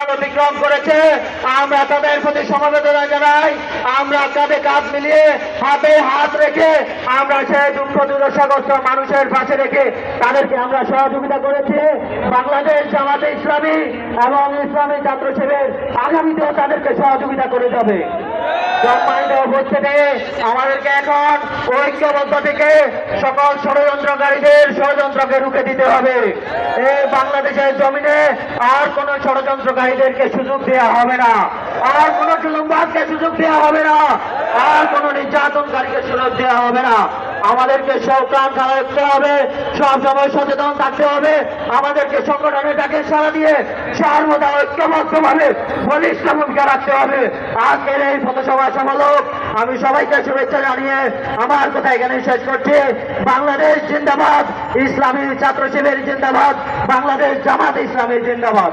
অতিক্রম করেছে, আমরা তাদের প্রতি সমবেদনা জানাই, আমরা কাঁধে কাঁধ মিলিয়ে হাতে হাত রেখে আমরা সেই দুঃখ দুর্দশাগ্রস্ত মানুষের পাশে রেখে তাদেরকে আমরা সহযোগিতা করেছি। বাংলাদেশ জামাতে ইসলামী এবং ইসলামী ছাত্র শিবির আগামীতেও তাদেরকে সহযোগিতা করে যাবে। সম্মানিত উপস্থিতি। আমাদেরকে এখন ঐক্যবদ্ধ থেকে সকল ষড়যন্ত্রকারীদের ষড়যন্ত্রকে রুখে দিতে হবে। এই বাংলাদেশের জমিনে আর কোন ষড়যন্ত্রকারীদেরকে সুযোগ দেওয়া হবে না। আর কোন সুযোগ দেওয়া হবে না। আর কোন নির্যাতনকারীকে সুযোগ দেওয়া হবে না। আমাদেরকে প্রাণ খেলা রাখতে হবে, সব সময় সচেতন থাকতে হবে, আমাদেরকে সংগঠনের ডাকে সারা দিয়ে সর্বদা ঐক্যবদ্ধভাবে বলিষ্ঠ ভূমিকা রাখতে হবে। আজকের এই পথসভা সমালোক, আমি সবাইকে শুভেচ্ছা জানিয়ে আমার কথা এখানে শেষ করছি। বাংলাদেশ জিন্দাবাদ, ইসলামী ছাত্র শিবির জিন্দাবাদ, বাংলাদেশ জামাত ইসলামী জিন্দাবাদ।